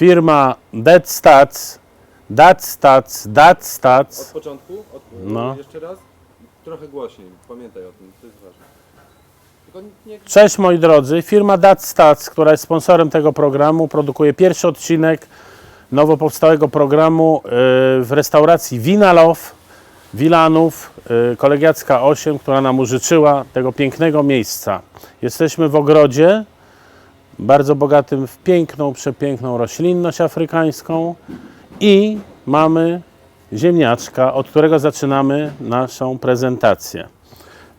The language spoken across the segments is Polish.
Firma Dead Stats, Dead Stats, Dead Od początku? Od, No. Jeszcze raz? Trochę głośniej, pamiętaj o tym, to jest ważne. Tylko nie... Cześć moi drodzy, firma Dead Stats, która jest sponsorem tego programu, produkuje pierwszy odcinek nowo powstałego programu yy, w restauracji Winalow, Wilanów, yy, Kolegiacka 8, która nam użyczyła tego pięknego miejsca. Jesteśmy w ogrodzie, bardzo bogatym w piękną, przepiękną roślinność afrykańską i mamy ziemniaczka, od którego zaczynamy naszą prezentację.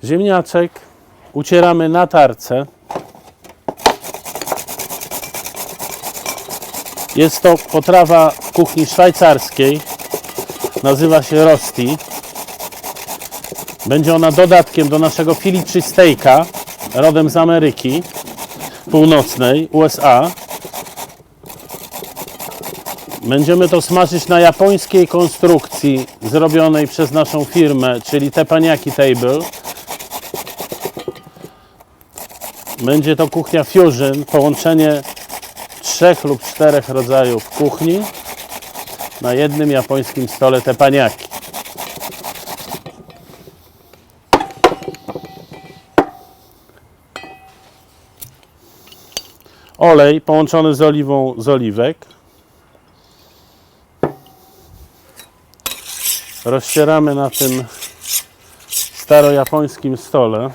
Ziemniaczek ucieramy na tarce. Jest to potrawa kuchni szwajcarskiej. Nazywa się rosti. Będzie ona dodatkiem do naszego Philly steaka rodem z Ameryki Północnej, USA. Będziemy to smażyć na japońskiej konstrukcji zrobionej przez naszą firmę, czyli Teppanyaki Table. Będzie to kuchnia fusion, połączenie trzech lub czterech rodzajów kuchni na jednym japońskim stole teppanyaki. Olej połączony z oliwą z oliwek. Rozcieramy na tym starojapońskim stole.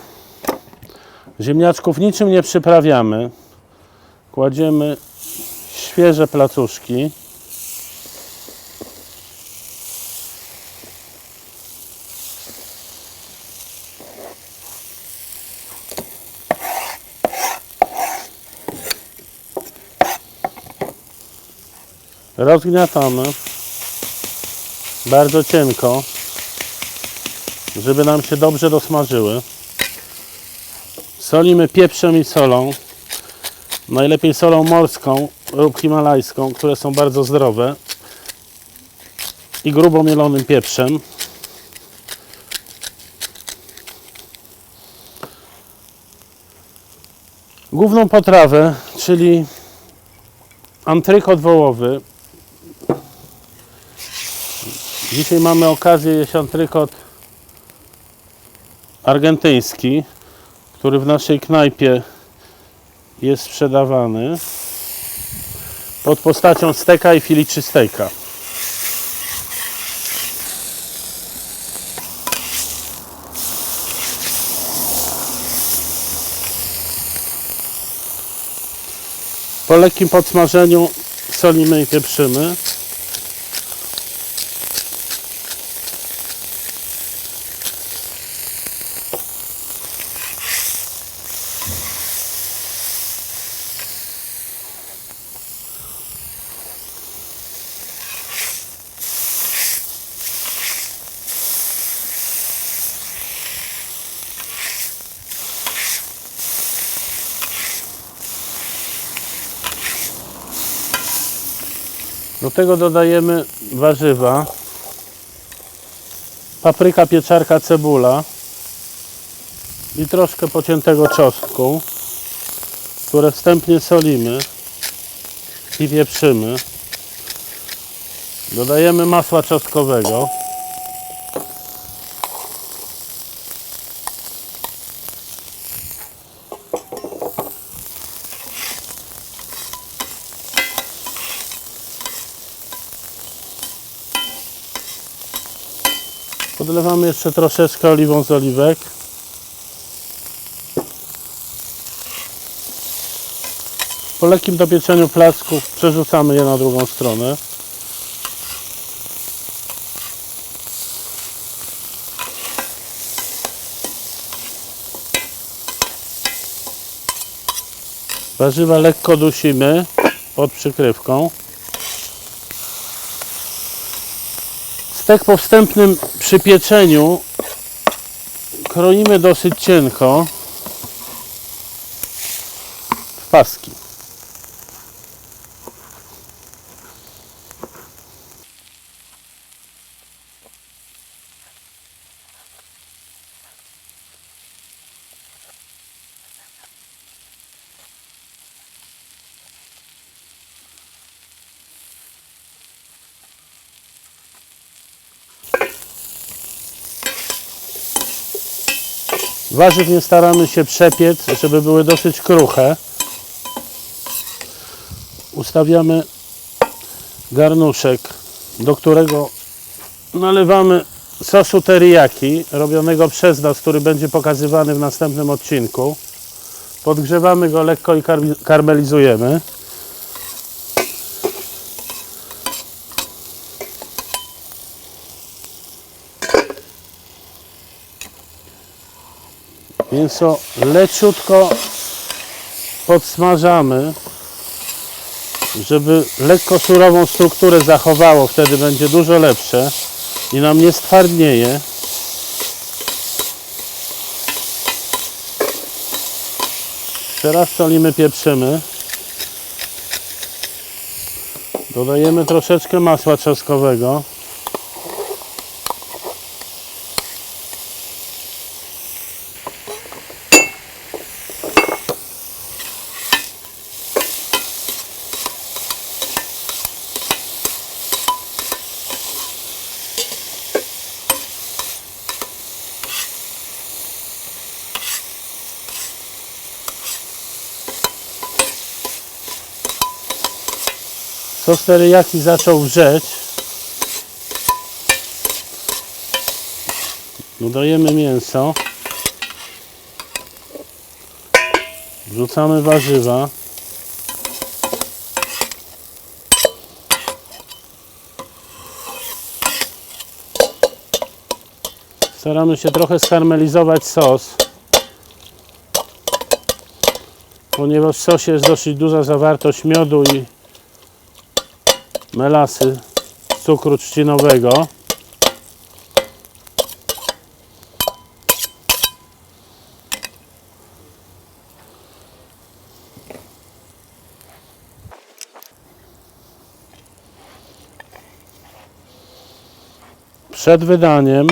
Ziemniaczków niczym nie przyprawiamy. Kładziemy świeże placuszki. Rozgniatamy bardzo cienko, żeby nam się dobrze dosmażyły. Solimy pieprzem i solą. Najlepiej solą morską lub himalajską, które są bardzo zdrowe. I grubo mielonym pieprzem. Główną potrawę, czyli antrykot wołowy. Dzisiaj mamy okazję jeść antrykot argentyński który w naszej knajpie jest sprzedawany pod postacią steka i filiczy steka. Po lekkim podsmażeniu solimy i pieprzymy. Do tego dodajemy warzywa. Papryka, pieczarka, cebula i troszkę pociętego czosnku, które wstępnie solimy i wieprzymy. Dodajemy masła czosnkowego. Podlewamy jeszcze troszeczkę oliwą z oliwek. Po lekkim dopieczeniu placków przerzucamy je na drugą stronę. Warzywa lekko dusimy pod przykrywką. Stek po wstępnym przypieczeniu kroimy dosyć cienko w paski. Warzyw nie staramy się przepiec, żeby były dosyć kruche. Ustawiamy garnuszek, do którego nalewamy sosu teriyaki, robionego przez nas, który będzie pokazywany w następnym odcinku. Podgrzewamy go lekko i kar- karmelizujemy. Mięso leciutko podsmażamy, żeby lekko surową strukturę zachowało, wtedy będzie dużo lepsze i nam nie stwardnieje. Teraz solimy, pieprzymy. Dodajemy troszeczkę masła czosnkowego. Sos teriyaki zaczął wrzeć. Dodajemy mięso. Wrzucamy warzywa. Staramy się trochę skarmelizować sos. Ponieważ w sosie jest dosyć duża zawartość miodu i melasy cukru trzcinowego. Przed wydaniem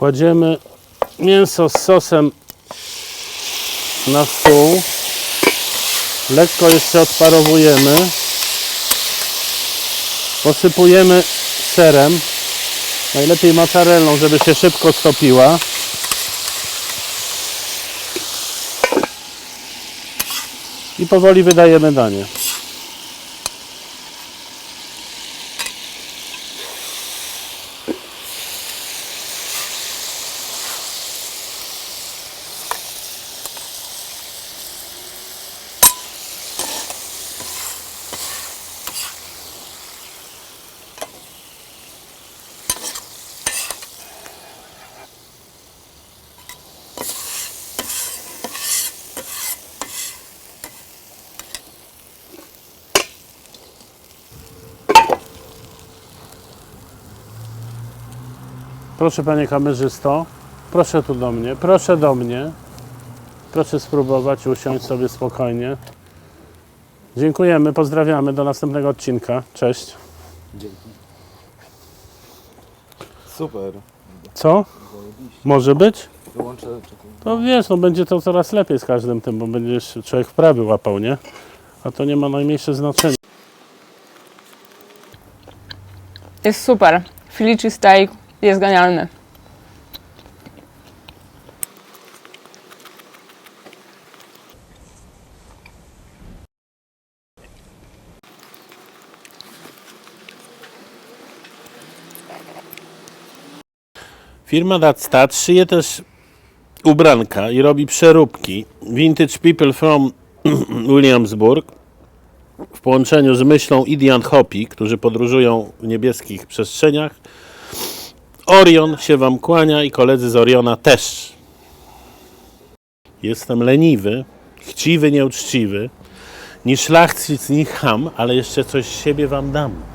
kładziemy mięso z sosem na stół. Lekko jeszcze odparowujemy. Posypujemy serem. Najlepiej mozzarellą, żeby się szybko stopiła. I powoli wydajemy danie. Proszę panie kamerzysto, proszę tu do mnie, proszę do mnie. Proszę spróbować usiąść sobie spokojnie. Dziękujemy, pozdrawiamy, do następnego odcinka. Cześć. Super. Co? Może być? Wyłączę To wiesz, no będzie to coraz lepiej z każdym tym, bo będziesz człowiek wprawy łapał, nie? A to nie ma najmniejsze znaczenia. Jest super. Filici steak jest genialny. Firma Datstat szyje też ubranka i robi przeróbki. Vintage People from Williamsburg w połączeniu z myślą Idian Hopi, którzy podróżują w niebieskich przestrzeniach. Orion się Wam kłania i koledzy z Oriona też. Jestem leniwy, chciwy, nieuczciwy, ni szlachcic, ni ham, ale jeszcze coś z siebie Wam dam.